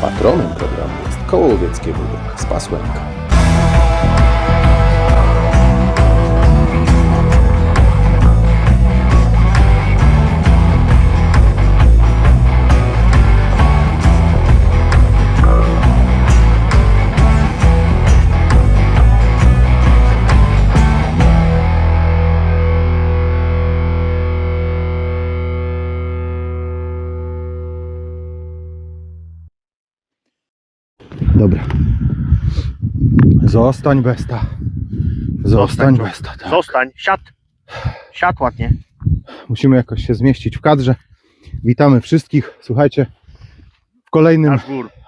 Patronem programu jest Koło Łowieckie Wódek z Pasłęka. Dobra. Zostań besta. Zostań Zostań. besta. Tak. Zostań, siad. Siad ładnie. Musimy jakoś się zmieścić w kadrze. Witamy wszystkich. Słuchajcie, w kolejnym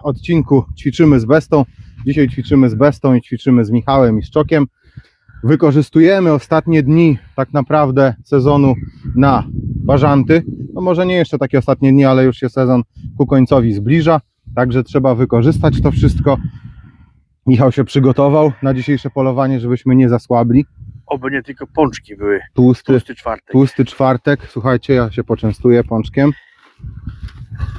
odcinku ćwiczymy z bestą. Dzisiaj ćwiczymy z bestą i ćwiczymy z Michałem i z Czokiem. Wykorzystujemy ostatnie dni tak naprawdę sezonu na bażanty. No może nie jeszcze takie ostatnie dni, ale już się sezon ku końcowi zbliża. Także trzeba wykorzystać to wszystko. Michał się przygotował na dzisiejsze polowanie, żebyśmy nie zasłabli. Oby nie tylko pączki były. Tłusty, Tłusty czwartek. tłusty czwartek. Słuchajcie, ja się poczęstuję pączkiem.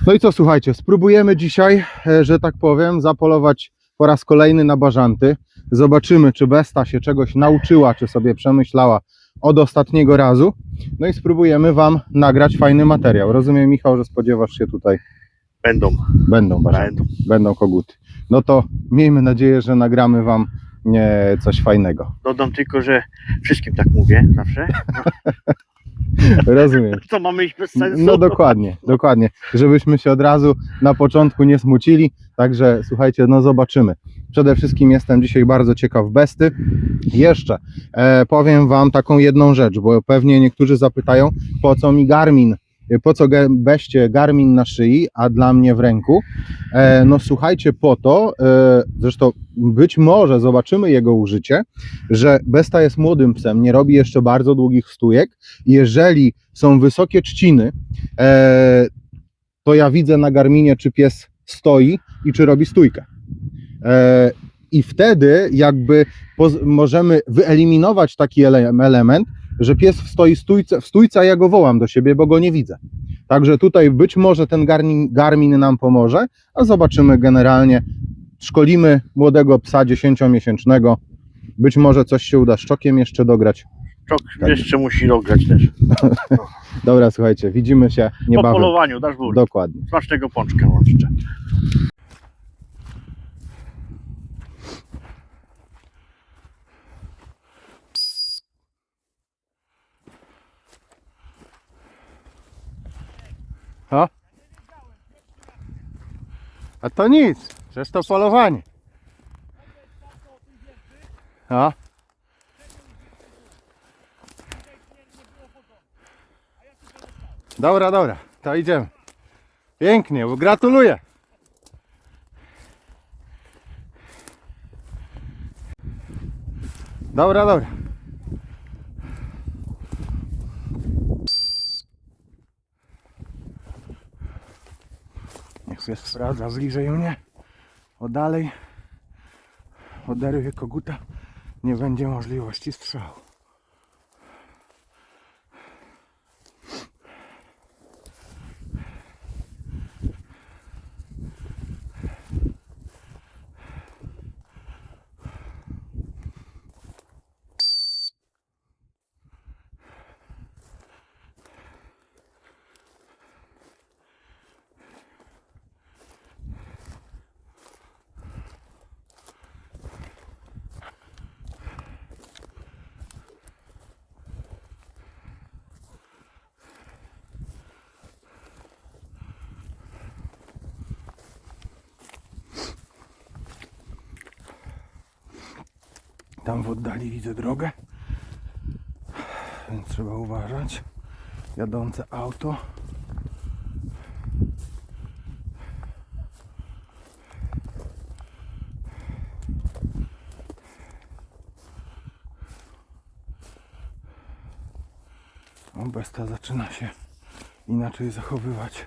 No i co, słuchajcie, spróbujemy dzisiaj, e, że tak powiem, zapolować po raz kolejny na bażanty. Zobaczymy, czy Besta się czegoś nauczyła, czy sobie przemyślała od ostatniego razu. No i spróbujemy Wam nagrać fajny materiał. Rozumiem, Michał, że spodziewasz się tutaj, Będą. będą Będą. będą koguty. No to miejmy nadzieję, że nagramy Wam e, coś fajnego. Dodam tylko, że wszystkim tak mówię zawsze. Rozumiem. Co mamy iść bez sensu? No dokładnie, dokładnie. Żebyśmy się od razu na początku nie smucili. Także słuchajcie, no zobaczymy. Przede wszystkim jestem dzisiaj bardzo ciekaw besty. Jeszcze e, powiem Wam taką jedną rzecz, bo pewnie niektórzy zapytają, po co mi Garmin, po co beście Garmin na szyi, a dla mnie w ręku. E, no słuchajcie, po to, e, zresztą być może zobaczymy jego użycie, że besta jest młodym psem, nie robi jeszcze bardzo długich stójek. Jeżeli są wysokie trzciny, e, to ja widzę na Garminie, czy pies stoi i czy robi stójkę. I wtedy jakby możemy wyeliminować taki ele- element, że pies stoi w stójce, w stójce, a ja go wołam do siebie, bo go nie widzę. Także tutaj być może ten Garmin, Garmin nam pomoże, a zobaczymy generalnie. Szkolimy młodego psa 10-miesięcznego. Być może coś się uda z czokiem jeszcze dograć. Czok Tak. jeszcze musi dograć też. Dobra, słuchajcie, widzimy się Po niebawem. polowaniu dasz gór. Dokładnie. Smacznego pączka wam życzę. A to nic, przecież to polowanie. A? Dobra, dobra, to idziemy. Pięknie, gratuluję. Dobra, dobra. Się sprawdza bliżej mnie. O dalej oderwie koguta nie będzie możliwości strzału. Tam w oddali widzę drogę, więc trzeba uważać. Jadące auto. Besta zaczyna się inaczej zachowywać.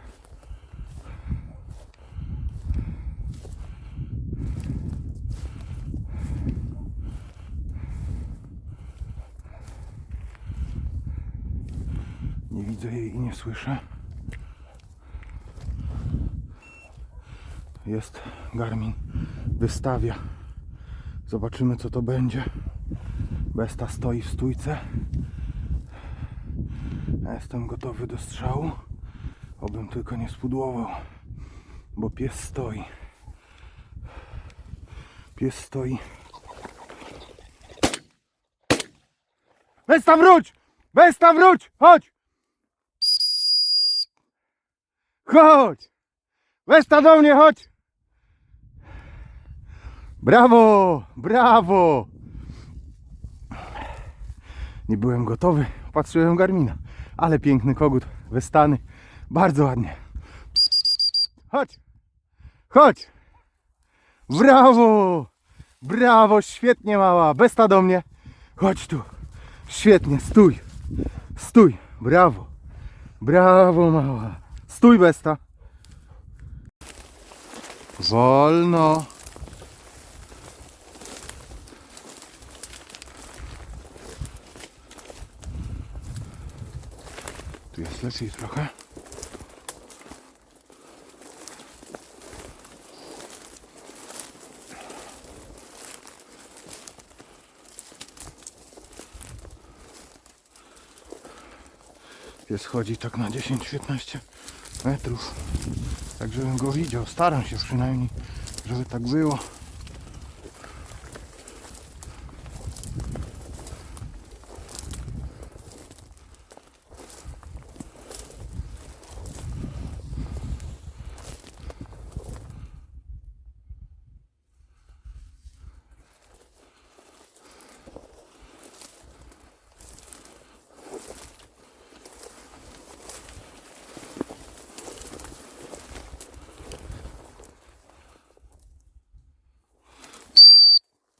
Nie Jest Garmin, wystawia. Zobaczymy co to będzie. Besta stoi w stójce. Ja jestem gotowy do strzału. Obym tylko nie spudłował, bo pies stoi. Pies stoi. Besta wróć! Besta wróć! Chodź! Chodź! Besta do mnie, chodź! Brawo! Brawo! Nie byłem gotowy, patrzyłem Garmina. Ale piękny kogut, wystany. Bardzo ładnie. Chodź! Chodź! Brawo! Brawo, świetnie mała. Besta do mnie. Chodź tu. Świetnie, stój. Stój. Brawo. Brawo, mała. Stój, Besta. Wolno. Tu jest lepiej trochę. Pies chodzi tak na 10-15 metrów. Tak żebym go widział. Staram się przynajmniej, żeby tak było.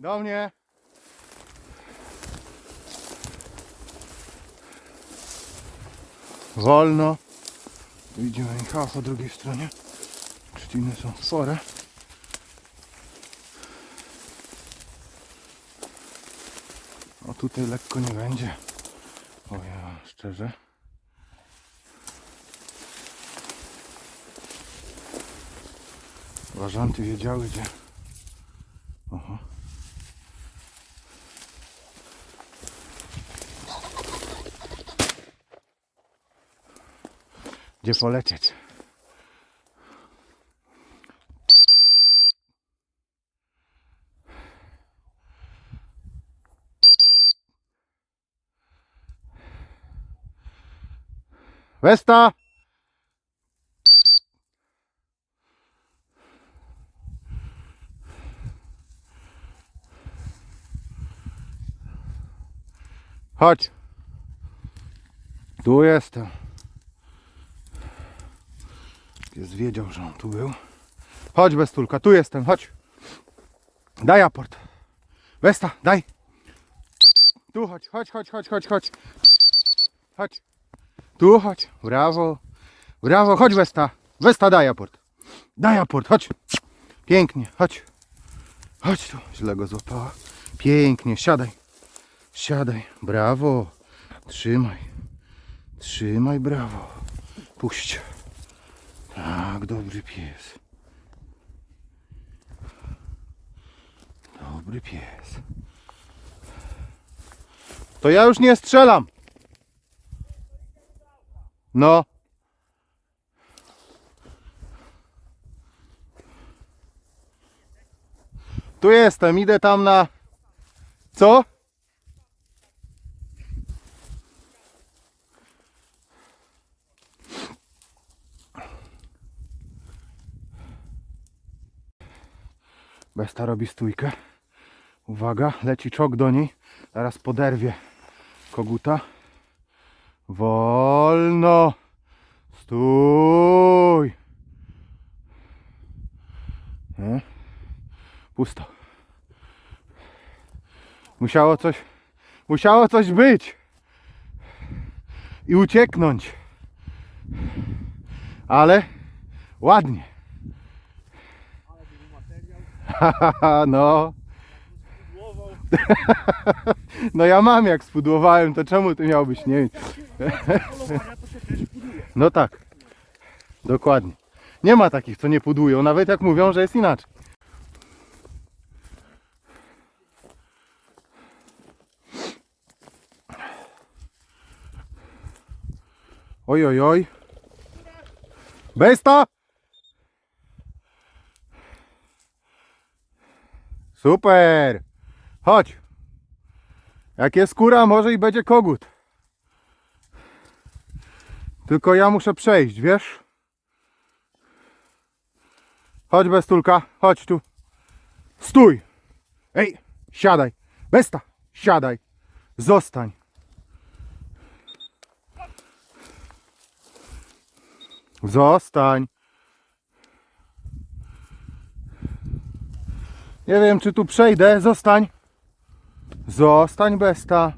Do mnie. Wolno. Widzimy Michała po drugiej stronie. Trzciny są spore. O tutaj lekko nie będzie. Ja szczerze. Ważanty wiedziały gdzie. Oho. Gdzie polecieć? Westa! Chodź. Tu jestem. Pies wiedział, że on tu był. Chodź bez tulka, tu jestem, chodź. Daj aport. Westa, daj. Tu chodź, chodź, chodź, chodź, chodź, chodź. Chodź. Tu chodź. Brawo. Brawo, chodź Westa. Westa, daj aport. Daj aport, chodź. Pięknie, chodź. Chodź tu. Źle go złapała. Pięknie, siadaj. Siadaj. Brawo. Trzymaj. Trzymaj, brawo. Puść. Tak, dobry pies. Dobry pies. To ja już nie strzelam. No. Tu jestem, idę tam na. Co? Besta robi stójkę. Uwaga, leci czok do niej. Zaraz poderwie koguta. Wolno. Stój. Nie? Pusto. Musiało coś, musiało coś być. I ucieknąć. Ale ładnie. No. No ja mam jak spudłowałem, to czemu ty miałbyś nie mieć? No tak. Dokładnie. Nie ma takich, co nie pudłują, nawet jak mówią, że jest inaczej. Oj, oj, oj. Besta! Super! Chodź. Jak jest skóra, może i będzie kogut. Tylko ja muszę przejść, wiesz? Chodź bestulka, chodź tu. Stój! Ej, siadaj. Besta, siadaj. Zostań. Zostań. Nie wiem, czy tu przejdę. Zostań. Zostań, besta.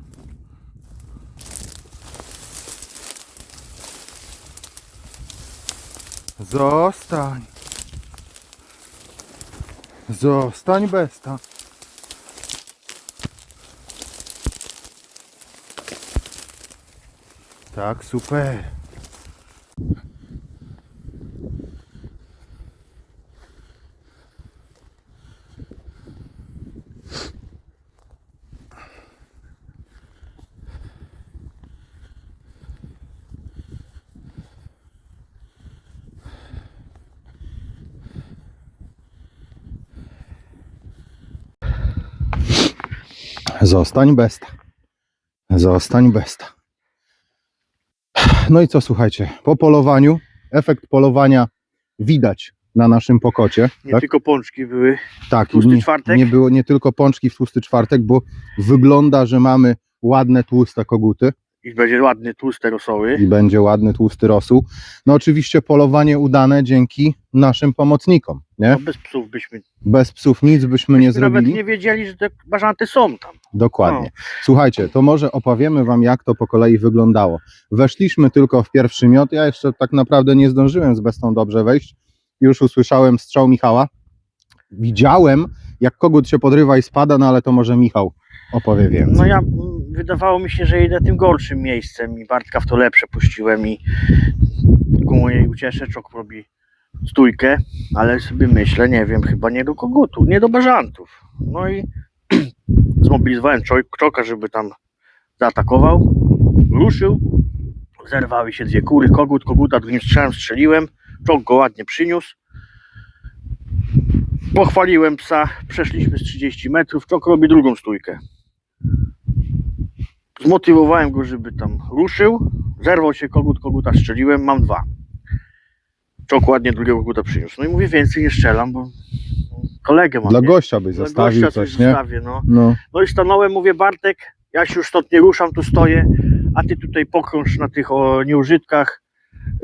Zostań. Zostań, besta. Tak, super. Zostań besta. Zostań besta. No i co słuchajcie, po polowaniu, efekt polowania widać na naszym pokocie. Nie tak? tylko pączki były. Tak, i Tłusty nie, czwartek? nie było nie tylko pączki w tłusty czwartek, bo wygląda, że mamy ładne tłuste koguty I będzie ładny, tłuste rosoły. i będzie ładny tłusty rosół. No oczywiście polowanie udane dzięki naszym pomocnikom, nie? No bez psów byśmy Bez psów nic byśmy nie byśmy nawet zrobili. nie wiedzieli, że te bażanty są tam. Dokładnie. Słuchajcie, to może opowiemy Wam, jak to po kolei wyglądało. Weszliśmy tylko w pierwszy miot. Ja jeszcze tak naprawdę nie zdążyłem z bestą dobrze wejść. Już usłyszałem strzał Michała. Widziałem, jak kogut się podrywa i spada, no ale to może Michał opowie więcej. No ja wydawało mi się, że idę tym gorszym miejscem i Bartka w to lepsze puściłem i ku mojej uciesze czok robi stójkę, ale sobie myślę, nie wiem, chyba nie do kogutu, nie do bażantów. No i zmobilizowałem czoka, żeby tam zaatakował. Ruszył, zerwały się dwie kury, kogut, koguta drugim strzałem strzeliłem, czok go ładnie przyniósł. Pochwaliłem psa, przeszliśmy z 30 metrów, czok robi drugą stójkę zmotywowałem go, żeby tam ruszył. Zerwał się kogut, koguta strzeliłem, mam dwa. Czok ładnie drugiego koguta przyniósł. No i mówię, więcej nie strzelam, bo kolegę mam. Dla nie? gościa byś Dla gościa coś, nie? zostawię, no. No, no i stanąłem, mówię, Bartek, ja się już stąd nie ruszam, tu stoję, a ty tutaj pokrąż na tych o, nieużytkach,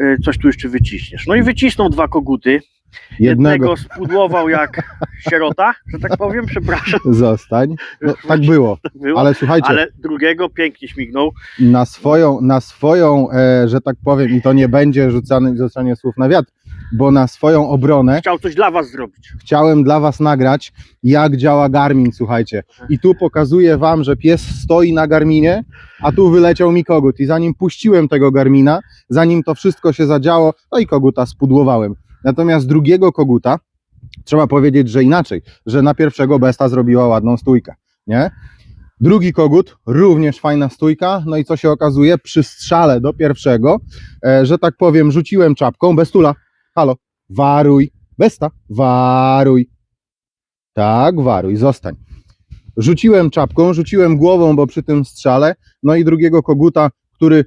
y, coś tu jeszcze wyciśniesz. No i wycisnął dwa koguty. Jednego Jednego spudłował jak sierota, że tak powiem, przepraszam. zostań. No, tak było. było. Ale słuchajcie, Ale drugiego pięknie śmignął. na swoją, na swoją e, że tak powiem, i to nie będzie rzucane, rzucanie słów na wiatr, bo na swoją obronę Chciał coś dla was zrobić. chciałem dla Was nagrać, jak działa Garmin, słuchajcie. I tu pokazuję Wam, że pies stoi na Garminie, a tu wyleciał mi kogut. I zanim puściłem tego Garmina, zanim to wszystko się zadziało, no i koguta spudłowałem. Natomiast drugiego koguta, trzeba powiedzieć, że inaczej, że na pierwszego besta zrobiła ładną stójkę, nie? Drugi kogut, również fajna stójka, no i co się okazuje, przy strzale do pierwszego, e, że tak powiem, rzuciłem czapką, bestula, halo, waruj, Besta, waruj. Tak, waruj, zostań. Rzuciłem czapką, rzuciłem głową, bo przy tym strzale, no i drugiego koguta, który,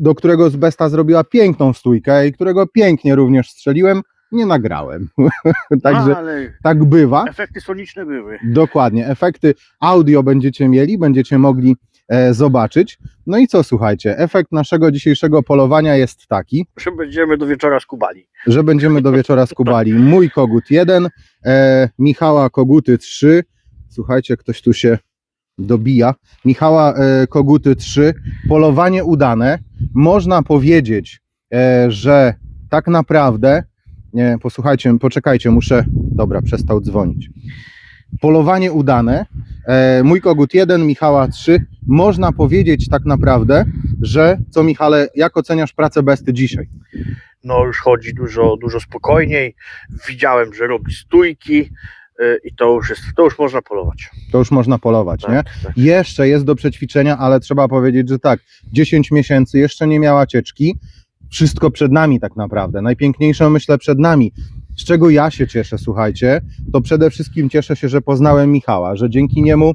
do którego z Besta zrobiła piękną stójkę i którego pięknie również strzeliłem, nie nagrałem. Także A, tak bywa. efekty soniczne były. Dokładnie. Efekty audio będziecie mieli, będziecie mogli e, zobaczyć. No i co słuchajcie, efekt naszego dzisiejszego polowania jest taki, Że będziemy do wieczora skubali. że będziemy do wieczora skubali. Mój kogut 1, e, Michała koguty 3. Słuchajcie, ktoś tu się dobija. Michała e, koguty 3. Polowanie udane. Można powiedzieć, e, że tak naprawdę. Nie, posłuchajcie, poczekajcie, muszę. Dobra, przestał dzwonić. polowanie udane. E, mój kogut 1, Michała 3. Można powiedzieć tak naprawdę, że co Michale, jak oceniasz pracę Besty dzisiaj? No już chodzi dużo, dużo spokojniej. Widziałem, że robi stójki i to już jest, to już można polować. To już można polować, nie? Tak, tak. Jeszcze jest do przećwiczenia, ale trzeba powiedzieć, że tak, 10 miesięcy jeszcze nie miała cieczki. Wszystko przed nami tak naprawdę. Najpiękniejsze myślę przed nami. Z czego ja się cieszę, słuchajcie, to przede wszystkim cieszę się, że poznałem Michała, że dzięki niemu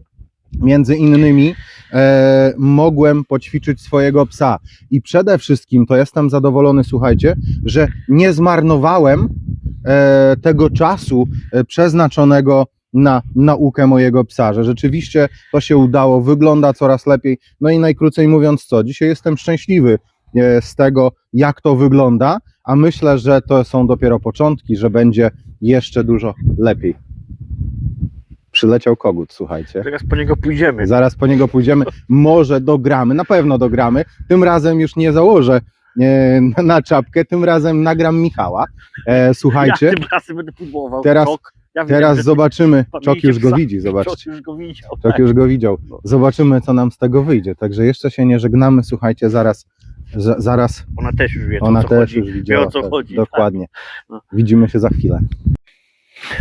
między innymi e, mogłem poćwiczyć swojego psa. I przede wszystkim to jestem zadowolony, słuchajcie, że nie zmarnowałem tego czasu e, przeznaczonego na naukę mojego psa, że rzeczywiście to się udało, wygląda coraz lepiej. No i najkrócej mówiąc co, dzisiaj jestem szczęśliwy e, z tego, jak to wygląda, a myślę, że to są dopiero początki, że będzie jeszcze dużo lepiej. Przyleciał kogut, słuchajcie. Teraz po niego pójdziemy. Zaraz po niego pójdziemy, może dogramy, na pewno dogramy. Tym razem już nie założę e, na- na czapkę, tym razem nagram Michała. E, słuchajcie, Ja tym razem będę próbował. Teraz-. Ja wiem, teraz że zobaczymy. Czok już go widzi, zobaczcie. Czok już go widział. Czok tak. już go widział. Zobaczymy, co nam z tego wyjdzie. Także jeszcze się nie żegnamy, słuchajcie, zaraz, za, zaraz Ona też już wie, ona co też chodzi. już widziała. Wie o co tak, chodzi. Dokładnie. No. Widzimy się za chwilę.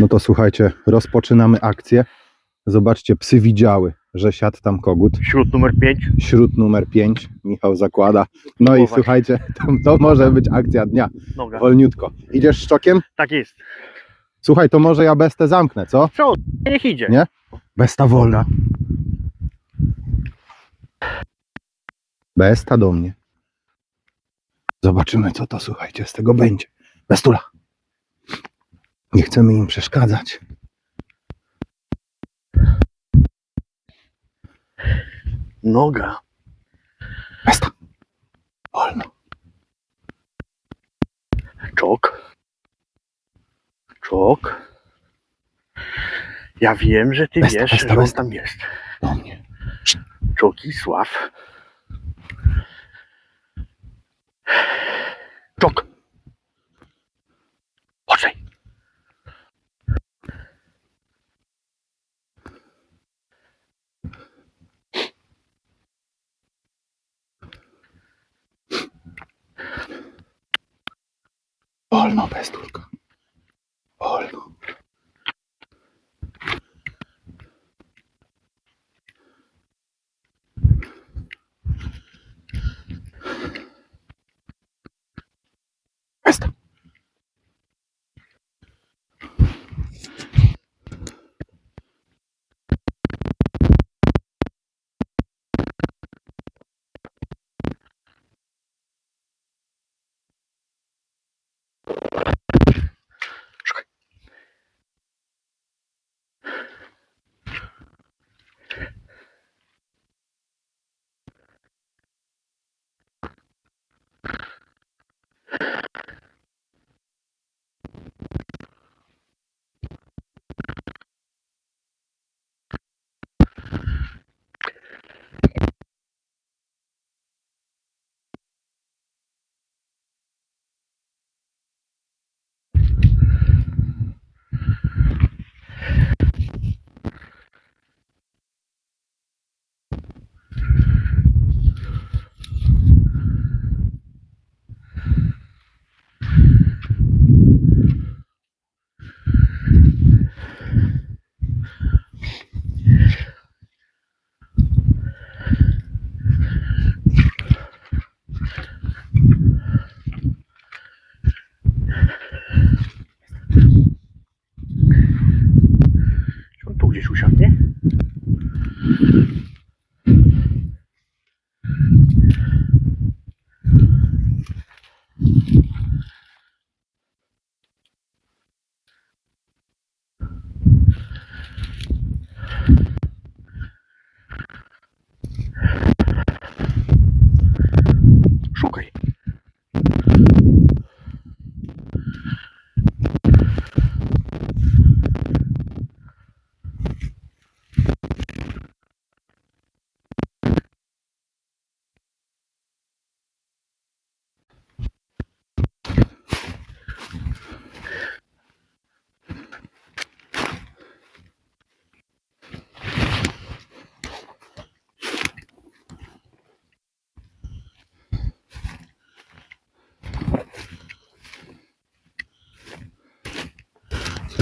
No to słuchajcie, rozpoczynamy akcję. Zobaczcie, psy widziały, że siadł tam kogut. Śród numer 5. Śród numer 5, Michał zakłada. No i słuchajcie, to, to może być akcja dnia. Noga. Wolniutko. Idziesz z czokiem? Tak jest. Słuchaj, to może ja bestę zamknę, co? Przód. Niech idzie. Nie? Besta wolna. Besta do mnie. Zobaczymy, co to, słuchajcie, z tego będzie. Bestula. Nie chcemy im przeszkadzać. Noga. Besta. Wolno. Czok. Czok. Ja wiem, że ty Besta, wiesz, besta, że on besta. tam jest. Do mnie. Czokisław. Czok. Wolno, bestulka.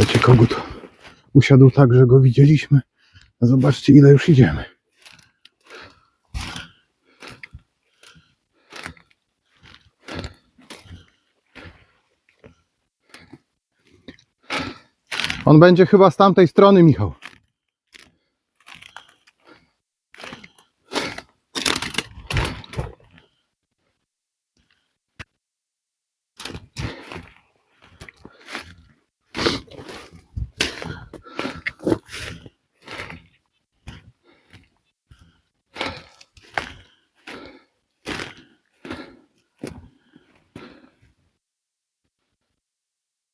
Słuchajcie, kogut usiadł tak, że go widzieliśmy. A Zobaczcie, ile już idziemy. On będzie chyba z tamtej strony, Michał.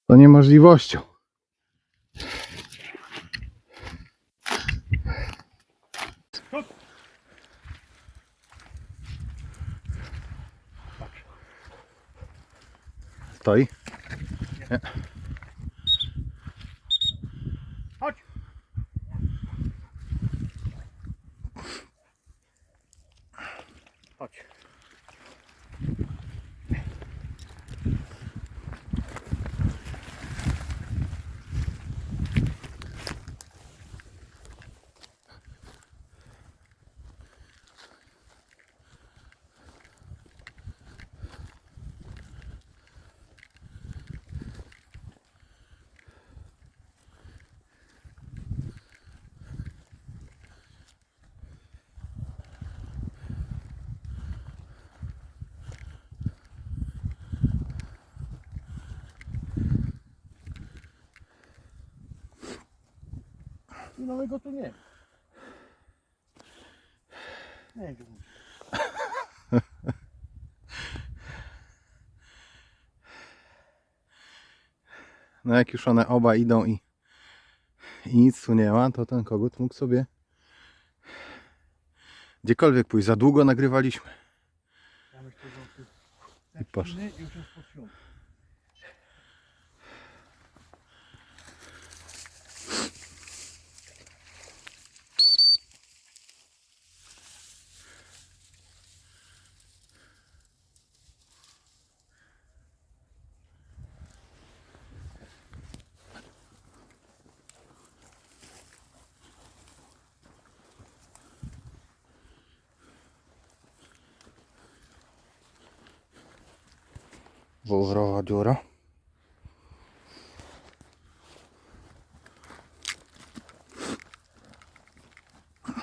To niemożliwością. Stoi. Chodź. Chodź. I nowego tu nie. Nie wiem. No jak już one oba idą i, i nic tu nie ma, to ten kogut mógł sobie gdziekolwiek pójść. Za długo nagrywaliśmy. Ja myślę, że tu I. Inny już jest pod świąt. Wąwrowa dziura.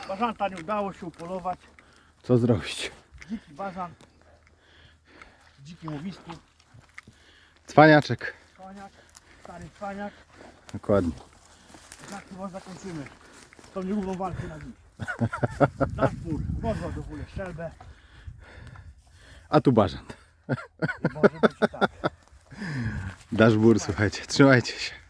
Bażanta nie udało się upolować. Co zrobić? Dziki bażan. W dzikim łowisku. Cwaniaczek. Cwaniak. Stary cwaniak. Dokładnie. Tak chyba zakończymy tą nierówną walkę na dziś. Dashmur wozwał do góry szczelbę A tu bażant. Może być tak. Dashbur, słuchajcie. Trzymajcie się.